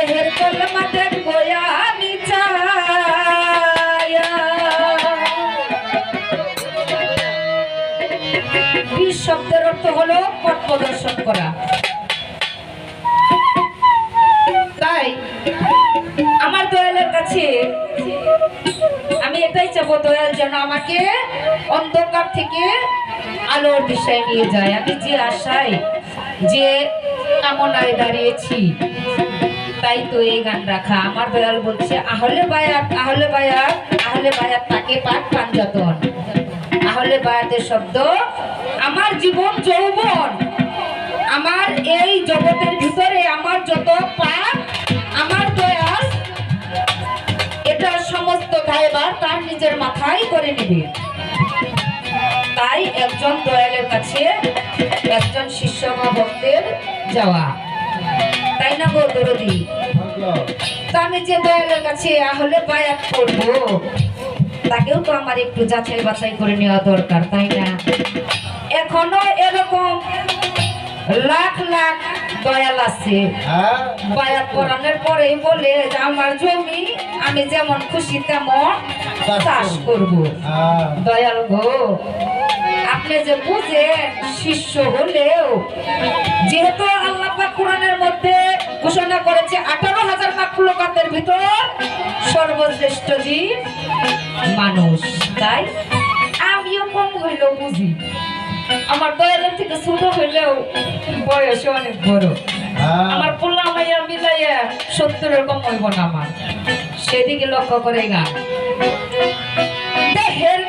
দেহের আমি চাইয়া শব্দের অর্থ হলো পথ প্রদর্শন করা? তাই আমার দয়ালের কাছে আমি এটাই চাবো, দয়াল যেন আমাকে অন্ধকার থেকে আলোর দিশায় নিয়ে যায়। আমি যে আশায়, যে কামনায় দাঁড়িয়েছি তাই তো এই গান রাখা। আমার দয়াল বলছে, আহলে বায়াত আহলে বায়াত আহলে বায়াত তাকে পাক পাঞ্জাতন। আহলে বায়াতের শব্দ, আমার জীবন যৌবন, আমার এই জগতের ভিতরে আমার যত পাপ, আমার দয়াল, এটা সমস্ত দায়বার তার নিজের মাথায় করে নেবে। তাই একজন দয়ালের কাছে একজন শিষ্য ভক্তের যাওয়া। না গো দরদি তো আমি যে দয়ালের কাছে হলে বায়াত করব তাকেও তো আমার একটু যাচাই বাছাই করে নেওয়া দরকার তাই না? এখনও এরকম লাখ লাখ দয়াল আছে। হ্যাঁ? বায়াত করানোর পরেই বলে যে আমার জমি আমি যেমন খুশি তেমন চাষ করব। হ্যাঁ। দয়াল গো আপনি যে বুঝেন শিষ্য হলেও যেহেতু আল্লাহ কোরআনের মধ্যে ঘোষণা করেছে আঠারো হাজার মাকলুকাতের ভিতর সর্বশ্রেষ্ঠ জীব মানুষ। তাই আমিও কম হইলেও বুঝি। আমার দয়ালের থেকে ছোট হইলেও বয়সে অনেক বড়। হ্যাঁ। আমার পোলা মাইয়া মিলাইয়া সত্তরের কম হইব না আমার। সেদিকে লক্ষ্য করে গান। দেহের